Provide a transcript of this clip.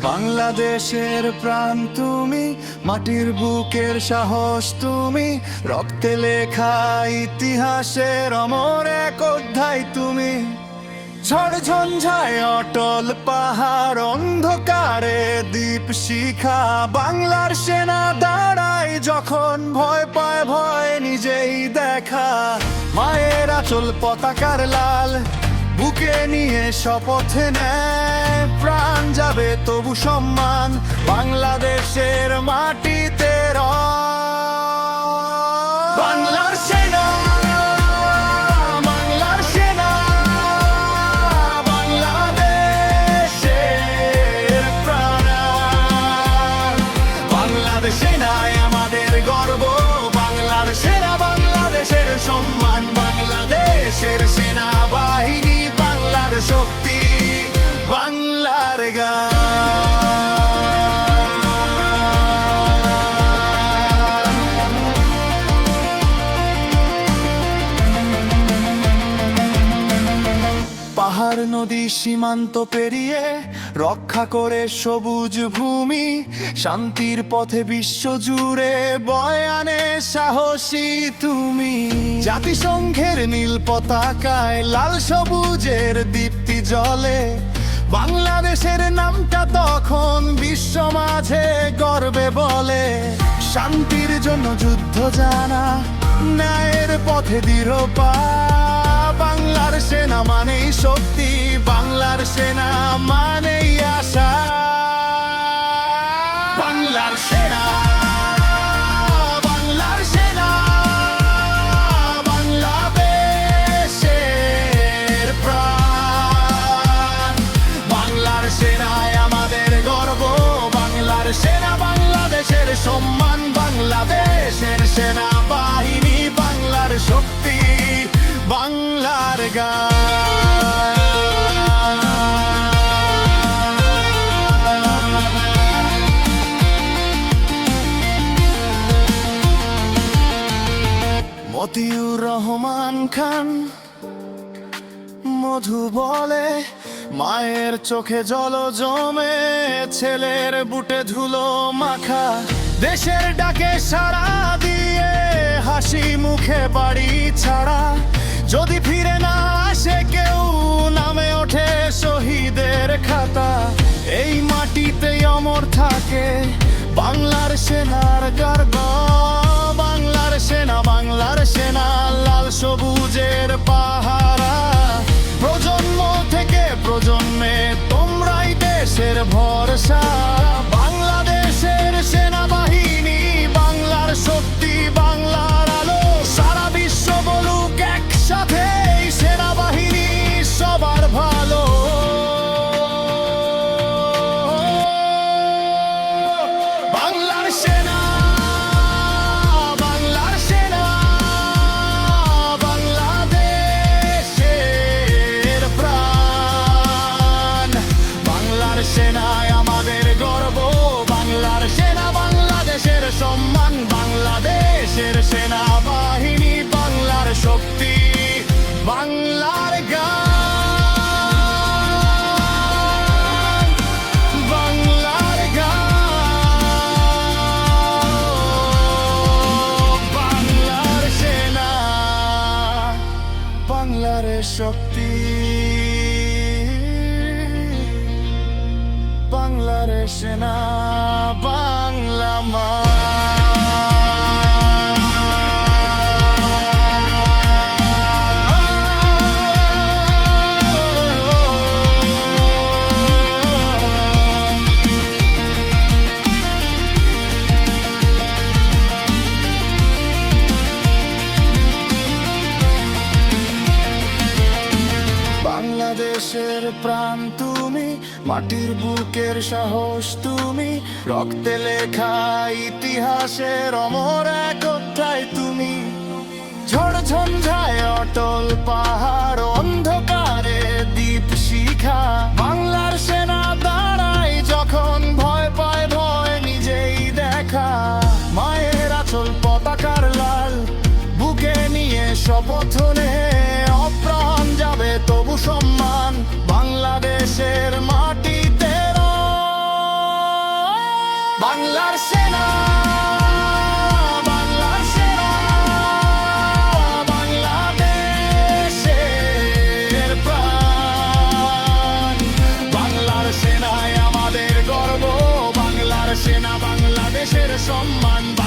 বাংলাদেশের প্রাণ তুমি, মাটির বুকের সাহস তুমি, রক্তে লেখা ইতিহাসের অমর এক অধ্যায় তুমি। ঝড় ঝঞ্ঝায় অটল পাহাড় অন্ধকারে দ্বীপ শিখা বাংলার সেনা দাঁড়ায় যখন ভয় পায়, ভয় নিজেই দেখা। মায়ের আচল পতাকার লাল বুকে নিয়ে শপথে নেয়, প্রাণ যাবে তবু সম্মান বাংলাদেশের মাটিতে। বাংলার সেনা, বাংলার সেনায় আমাদের গর্ব, বাংলার সেনা, বাংলাদেশের সম্মান, বাংলাদেশের পাহাড় নদী সীমান্ত পেরিয়ে রক্ষা করে সবুজ ভূমি, শান্তির পথে বিশ্ব জুড়ে বয়ানে সাহসী তুমি। জাতিসংঘের নীল পতাকায় লাল সবুজের দীপ্তি জলে, বাংলাদেশের নামটা তখন বিশ্ব মাঝে গর্বে বলে। শান্তির জন্য যুদ্ধ জানা, ন্যায়ের পথে দৃঢ় পা বাংলার সেনা মানেই শক্তি বাংলার সেনা মানেই আশা। বাংলার সেনা বাংলাদেশের সম্মান বাংলাদেশের সেনা মতিউর রহমান খান, মধু বলে, মায়ের চোখে জল জমে, ছেলের বুটে ধুলো মাখা। দেশের ডাকে সারা দিয়ে হাসি মুখে বাড়ি ছাড়া। থাকে বাংলার সেনার গর্ব শক্তি। বাংলার সেনা বাংলা মা প্রাণ তুমি, মাটির বুকের সাহস তুমি, রক্তে লেখা ইতিহাসের অমর এক অধ্যায় তুমি। ঝড় ঝঞ্ঝায় অটল পাহাড় অন্ধকারে দ্বীপ শিখা, বাংলার বাংলাদেশের সম্মান